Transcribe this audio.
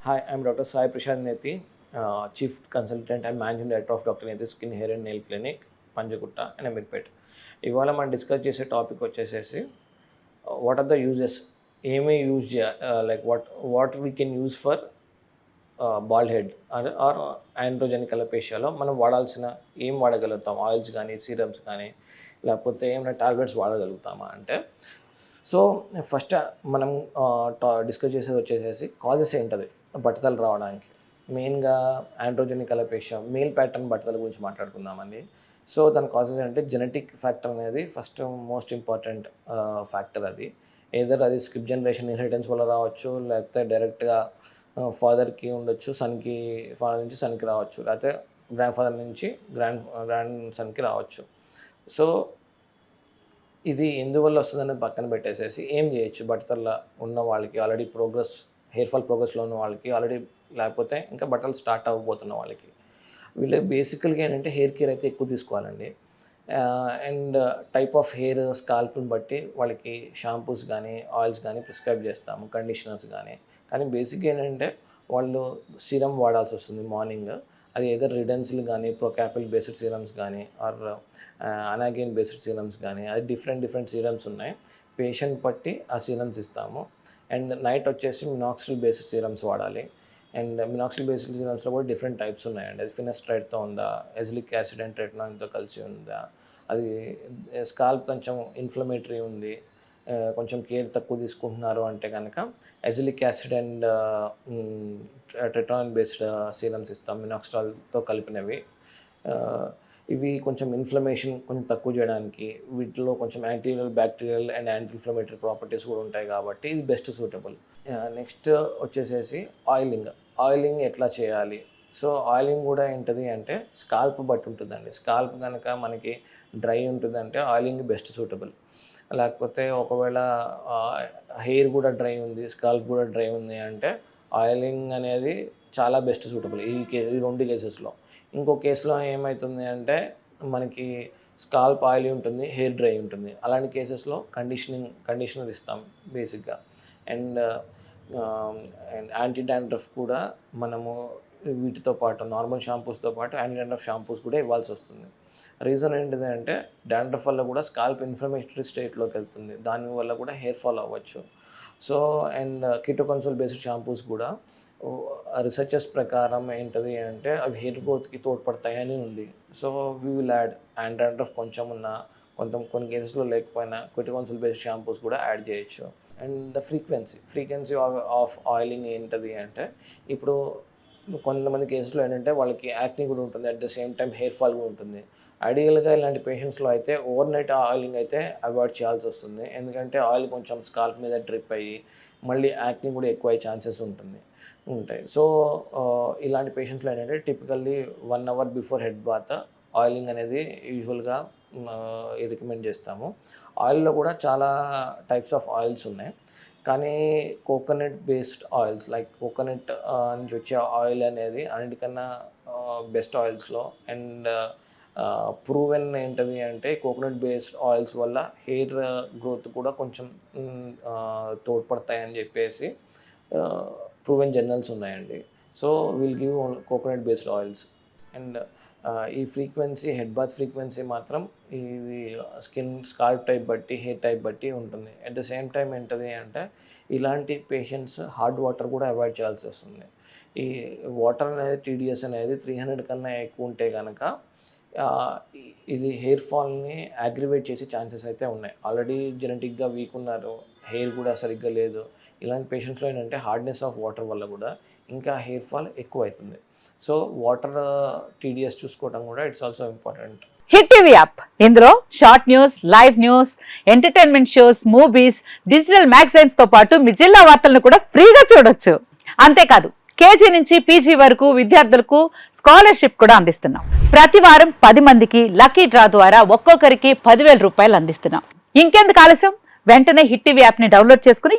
Hi, I'm Dr. Sai Prashant Neti, uh, Chief Consultant and Managing Director of Dr. Neti Skin Hair and Nail Clinic, Panjagutta and Ameerpet ఇవాళ మనం discuss చేసే topic వచ్చేసేసి what are the uses ఏమి use చేయ like what what we can use for bald head or androgenic అలపేషియాలో మనం వాడాల్సిన ఏం వాడగలుగుతాం oils కానీ సీరమ్స్ కానీ లేకపోతే ఏమైనా టాబ్లెట్స్ వాడగలుగుతామా అంటే సో ఫస్ట్ మనం uh, డిస్కస్ చేసేది వచ్చేసేసి కాజెస్ ఏంటది బట్టతలు రావడానికి. మెయిన్గా ఆండ్రోజెనిక్ అలపేషియా మేల్ ప్యాటర్న్ బట్టతల గురించి మాట్లాడుకుందామండి. సో దాని కాజెస్ ఏంటంటే జెనెటిక్ ఫ్యాక్టర్ అనేది ఫస్ట్ మోస్ట్ ఇంపార్టెంట్ ఫ్యాక్టర్ అది. ఏదర్ అది స్కిప్ జనరేషన్ ఇన్హెరిటెన్స్ వల్ల రావచ్చు లేకపోతే డైరెక్ట్గా ఫాదర్కి ఉండొచ్చు సన్కి ఫాదర్ నుంచి సన్కి రావచ్చు లేకపోతే గ్రాండ్ ఫాదర్ నుంచి గ్రాండ్ గ్రాండ్ సన్కి రావచ్చు. సో ఇది ఎందువల్ల వస్తుందనేది పక్కన పెట్టేసేసి ఏం చేయొచ్చు? బట్టతల ఉన్న వాళ్ళకి ఆల్రెడీ ప్రోగ్రెస్ హెయిర్ ఫాల్ ప్రోగ్రెస్లో ఉన్న వాళ్ళకి ఆల్రెడీ లేకపోతే ఇంకా బట్టలు స్టార్ట్ అవ్వబోతున్న వాళ్ళకి. వీళ్ళు బేసికల్గా ఏంటంటే హెయిర్ కేర్ అయితే ఎక్కువ తీసుకోవాలండి. అండ్ టైప్ ఆఫ్ హెయిర్ స్కాల్ప్ని బట్టి వాళ్ళకి షాంపూస్ కానీ ఆయిల్స్ కానీ ప్రిస్క్రైబ్ చేస్తాము కండిషనర్స్ కానీ కానీ బేసిక్గా ఏంటంటే వాళ్ళు సీరం వాడాల్సి వస్తుంది మార్నింగ్ అది ఏదో రిడెన్సిల్ కానీ ప్రొకాపిల్ బేస్డ్ సీరమ్స్ కానీ ఆర్ అనాగిన్ బేస్డ్ సీరమ్స్ కానీ అది డిఫరెంట్ డిఫరెంట్ సీరమ్స్ ఉన్నాయి. పేషెంట్ బట్టి ఆ సీరమ్స్ ఇస్తాము. అండ్ నైట్ వచ్చేసి మినాక్సిల్ బేస్డ్ సీరమ్స్ వాడాలి. అండ్ మినాక్సిల్ బేస్డ్ సీరమ్స్లో కూడా డిఫరెంట్ టైప్స్ ఉన్నాయండి. అది ఫినస్ట్రైట్తో ఉందా ఎజిలిక్ యాసిడ్ అండ్ ట్రెట్నాన్తో కలిసి ఉందా అది స్కాల్ప్ కొంచెం ఇన్ఫ్లమేటరీ ఉంది కొంచెం కేర్ తక్కువ తీసుకుంటున్నారు అంటే కనుక azelaic acid and tretinoin based serums ఇస్తాం మినాక్స్టాల్తో కలిపినవి. ఇవి కొంచెం ఇన్ఫ్లమేషన్ కొంచెం తక్కువ చేయడానికి వీటిలో కొంచెం anterior bacterial and anti inflammatory properties కూడా ఉంటాయి కాబట్టి ఇది బెస్ట్ సూటబుల్ నెక్స్ట్ వచ్చేసేసి ఆయిలింగ్ ఆయిలింగ్ ఎట్లా చేయాలి? సో ఆయిలింగ్ కూడా ఏంటది అంటే స్కాల్ప్ బట్టి ఉంటుందండి. స్కాల్ప్ కనుక మనకి డ్రై ఉంటుందంటే ఆయిలింగ్ బెస్ట్ సూటబుల్ లేకపోతే ఒకవేళ హెయిర్ కూడా డ్రై ఉంది స్కాల్ప్ కూడా డ్రై ఉంది అంటే ఆయిలింగ్ అనేది చాలా బెస్ట్ సూటబుల్ ఈ కే ఈ రెండు కేసెస్లో ఇంకో కేసులో ఏమవుతుంది అంటే మనకి స్కాల్ప్ ఆయిల్ ఉంటుంది హెయిర్ డ్రై ఉంటుంది. అలాంటి కేసెస్లో కండిషనింగ్ కండిషనర్ ఇస్తాం బేసిక్గా. అండ్ అండ్ యాంటీ డాండ్రఫ్ కూడా మనము వీటితో పాటు నార్మల్ షాంపూస్తో పాటు యాంటీ డాండ్రఫ్ షాంపూస్ కూడా ఇవ్వాల్సి వస్తుంది. రీజన్ ఏంటిది అంటే డాండ్రఫ్ వల్ల కూడా స్కాల్ప్ ఇన్ఫ్లమేటరీ స్టేట్లోకి వెళ్తుంది. దానివల్ల కూడా హెయిర్ ఫాల్ అవ్వచ్చు. So and ketoconazole based shampoos కూడా రీసెర్చెస్ ప్రకారం ఏంటది అంటే అవి హెయిర్ గ్రోత్కి తోడ్పడతాయని ఉంది so we will add and of కొంచెం ఉన్న కొంత కొన్ని కేసెస్లో లేకపోయినా కిటోకన్సోల్ బేస్డ్ షాంపూస్ కూడా యాడ్ చేయొచ్చు and the frequency frequency of oiling ఏంటది అంటే ఇప్పుడు కొంతమంది కేసులో ఏంటంటే వాళ్ళకి యాక్టింగ్ కూడా ఉంటుంది at the same time hair fall కూడా ఉంటుంది ఐడియల్గా ఇలాంటి పేషెంట్స్లో అయితే ఓవర్ నైట్ ఆయిలింగ్ అయితే అవాయిడ్ చేయాల్సి వస్తుంది ఎందుకంటే ఆయిల్ కొంచెం స్కాల్ప్ మీద డ్రిప్ అయ్యి మళ్ళీ యాక్టింగ్ కూడా ఎక్కువ అయ్యే ఛాన్సెస్ ఉంటుంది ఉంటాయి. సో ఇలాంటి పేషెంట్స్లో ఏంటంటే typically one hour before head bath oiling అనేది యూజువల్గా రికమెండ్ చేస్తాము. ఆయిల్లో కూడా చాలా టైప్స్ ఆఫ్ ఆయిల్స్ ఉన్నాయి. కానీ coconut based oils like coconut నుంచి వచ్చే ఆయిల్ అనేది అన్నిటికన్నా బెస్ట్ ఆయిల్స్లో అండ్ ప్రూవెన్ ఏంటది అంటే కోకోనట్ బేస్డ్ ఆయిల్స్ వల్ల హెయిర్ గ్రోత్ కూడా కొంచెం తోడ్పడతాయని చెప్పేసి ప్రూవెన్ జర్నల్స్ ఉన్నాయండి. So will give coconut based oils and ఈ ఫ్రీక్వెన్సీ హెడ్ బాత్ ఫ్రీక్వెన్సీ మాత్రం ఇది స్కిన్ స్కాల్ప్ టైప్ బట్టి హెయిర్ టైప్ బట్టి ఉంటుంది. అట్ ద సేమ్ టైం ఏంటది అంటే ఇలాంటి పేషెంట్స్ హార్డ్ వాటర్ కూడా అవాయిడ్ చేయాల్సి వస్తుంది. ఈ వాటర్ అనేది టీడీఎస్ అనేది త్రీ హండ్రెడ్ కన్నా ఎక్కువ ఉంటే కనుక ఇది హెయిర్ ఫాల్ని అగ్రివేట్ చేసే ఛాన్సెస్ అయితే ఉన్నాయి. ఆల్రెడీ జెనెటిక్గా వీక్ ఉన్నారు హెయిర్ కూడా సరిగ్గా లేదు. ఇలాంటి పేషెంట్స్లో ఏంటంటే హార్డ్నెస్ ఆఫ్ వాటర్ వల్ల కూడా ఇంకా హెయిర్ ఫాల్ ఎక్కువ అవుతుంది సో వాటర్ టీడీఎస్ uh, చూసుకోవడం కూడా it's also important Hit TV app ఇందులో short news live news entertainment shows movies digital మ్యాగజైన్స్తో పాటు మీ జిల్లా వార్తలను కూడా ఫ్రీగా చూడొచ్చు. అంతేకాదు కేజీ నుంచి పీజీ వరకు విద్యార్థులకు స్కాలర్షిప్ కూడా అందిస్తున్నాం. ప్రతి వారం పది మందికి లక్కీ డ్రా ద్వారా ఒక్కొక్కరికి పదివేల రూపాయలు అందిస్తున్నాం. ఇంకెందుకు ఆలస్యం? వెంటనే హిట్ టీవీ యాప్ని డౌన్లోడ్ చేసుకుని